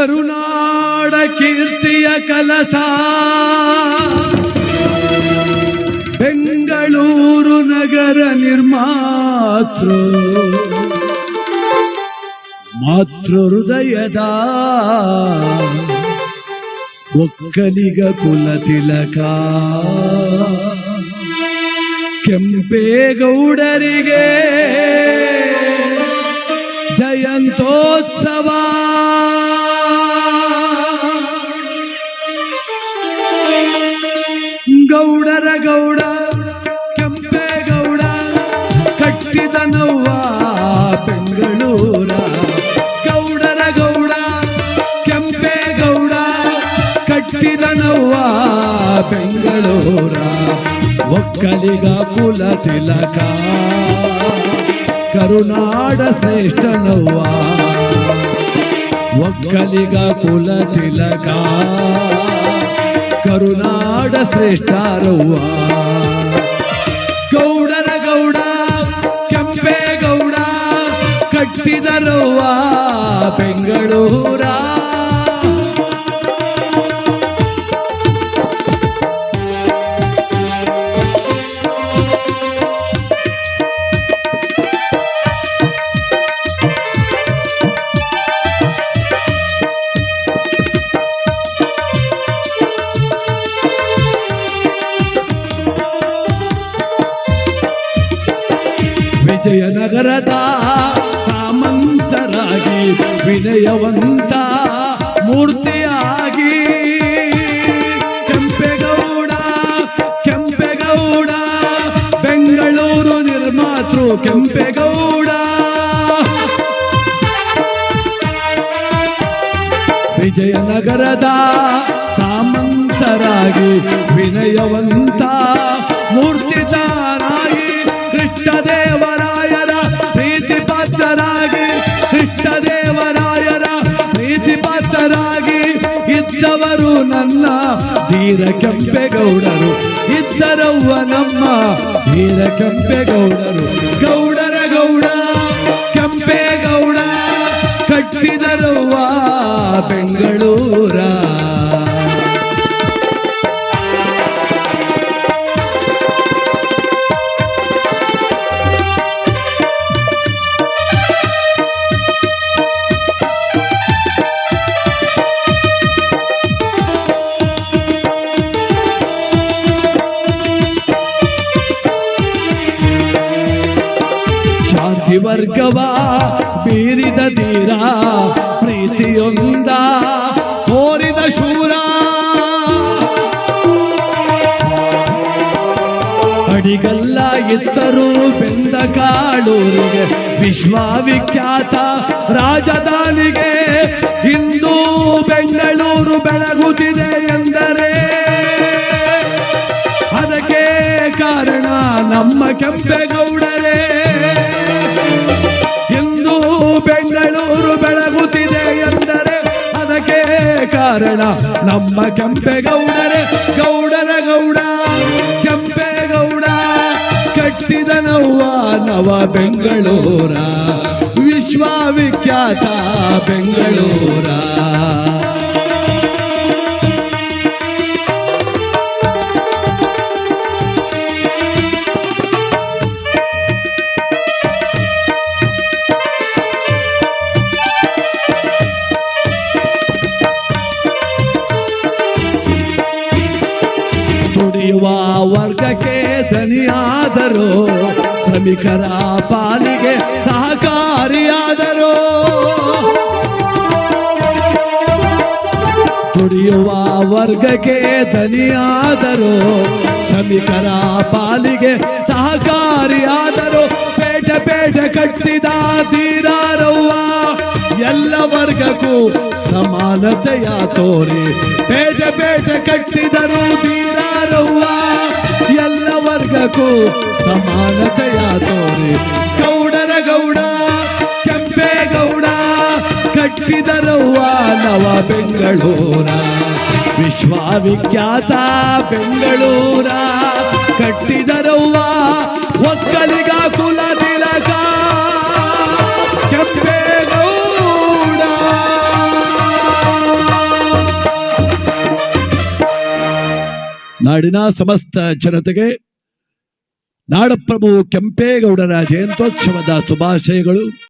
ಕರುನಾಡ ಕೀರ್ತಿಯ ಕಲಸ. ಬೆಂಗಳೂರು ನಗರ ನಿರ್ಮಾತೃ. ಮಾತೃ ಹೃದಯದ ಒಕ್ಕಲಿಗ ಕುಲ ತಿಲಕ. ಕೆಂಪೇಗೌಡರಿಗೆ ಜಯಂತೋತ್ಸವ. ಗೌಡರ ಗೌಡ ಕೆಂಪೇಗೌಡ ಕಟ್ಟಿದ ನೋವ ಬೆಂಗಳೂರ. ಗೌಡರ ಗೌಡ ಕೆಂಪೇಗೌಡ ಕಟ್ಟಿದ ನೋವ ಬೆಂಗಳೂರ. ಒಕ್ಕಲಿಗ ಕುಲ ತಿಲಕ, ಕರುನಾಡ ಶ್ರೇಷ್ಠ ನೋವ ಒಕ್ಕಲಿಗ ಕುಲ ತಿಲಕ. ಕರುನಾಡ ಶ್ರೇಷ್ಠಾರವ್ವ ಗೌಡರ ಗೌಡ ಕೆಂಪೇಗೌಡ ಕಟ್ಟಿದರವ್ವ ಬೆಂಗಳೂರ ವಿಜಯನಗರದ ಸಾಮಂತರಾಗಿ ವಿನಯವಂತ ಮೂರ್ತಿಯಾಗಿ. ಕೆಂಪೇಗೌಡ ಕೆಂಪೇಗೌಡ ಬೆಂಗಳೂರು ನಿರ್ಮಾತೃ ಕೆಂಪೇಗೌಡ. ವಿಜಯನಗರದ ಸಾಮಂತರಾಗಿ ವಿನಯವಂತ ಮೂರ್ತಿದಾರಾಗಿ ಕೃಷ್ಣದೇವರಾಯರ ಪಾತ್ರರಾಗಿ ಇದ್ದವರು ನನ್ನ ಧೀರ ಕೆಂಪೇಗೌಡರು. ಇದ್ದರವ್ವ ನಮ್ಮ ಧೀರ ಕೆಂಪೇಗೌಡರು. ಗೌಡ ವರ್ಗವ ಬೀರಿದ ಧೀರ, ಪ್ರೀತಿಯೊಂದ ಹೋರಿದ ಶೂರ. ಅಡಿಗಲ್ಲ ಎತ್ತರೂ ಬೆಂದ ಕಾಡೂರಿಗೆ ವಿಶ್ವವಿಖ್ಯಾತ ರಾಜಧಾನಿಗೆ ಇಂದು ಬೆಂಗಳೂರು ಬೆಳಗುತ್ತಿದೆ ಎಂದರೆ ಅದಕ್ಕೆ ಕಾರಣ ನಮ್ಮ ಕೆಂಪೇಗೌಡರೇ ಕಾರಣ ನಮ್ಮ ಕೆಂಪೇಗೌಡರೇ ಗೌಡರ ಗೌಡ ಕೆಂಪೇಗೌಡ ಕಟ್ಟಿದ ನವ್ವ ನವ ಬೆಂಗಳೂರ ವಿಶ್ವವಿಖ್ಯಾತ ಬೆಂಗಳೂರ. ದುಡಿಯುವ ವರ್ಗಕ್ಕೆ ಧನಿಯಾದರು. ಶ್ರಮಿಕರ ಪಾಲಿಗೆ ಸಹಕಾರಿಯಾದರು. ಕುಡಿಯುವ ವರ್ಗಕ್ಕೆ ಧನಿಯಾದರು. ಶ್ರಮಿಕರ ಪಾಲಿಗೆ ಸಹಕಾರಿಯಾದರು. ಪೇಟೆ ಪೇಟೆ ಕಟ್ಟಿದ ತೀರಾರವ್ವ ಎಲ್ಲ ವರ್ಗಕ್ಕೂ ಸಮಾನತೆಯ ತೋರಿ. ಬೇಟೆ ಬೇಟೆ ಕಟ್ಟಿದರು ತೀರಾರವ್ವ ಎಲ್ಲ ವರ್ಗಕ್ಕೂ ಸಮಾನತೆಯ ತೋರಿ. ಗೌಡರ ಗೌಡ ಕೆಂಪೇಗೌಡ ಕಟ್ಟಿದರವ್ವ ನವ ಬೆಂಗಳೂರ. ವಿಶ್ವವಿಖ್ಯಾತ ಬೆಂಗಳೂರ ಕಟ್ಟಿದರವ್ವ. ಒಕ್ಕಲಿಗ ನಾಡಿನ ಸಮಸ್ತ ಜನತೆಗೆ ನಾಡಪ್ರಭು ಕೆಂಪೇಗೌಡರ ಜಯಂತ್ಯೋತ್ಸವದ ಶುಭಾಶಯಗಳು.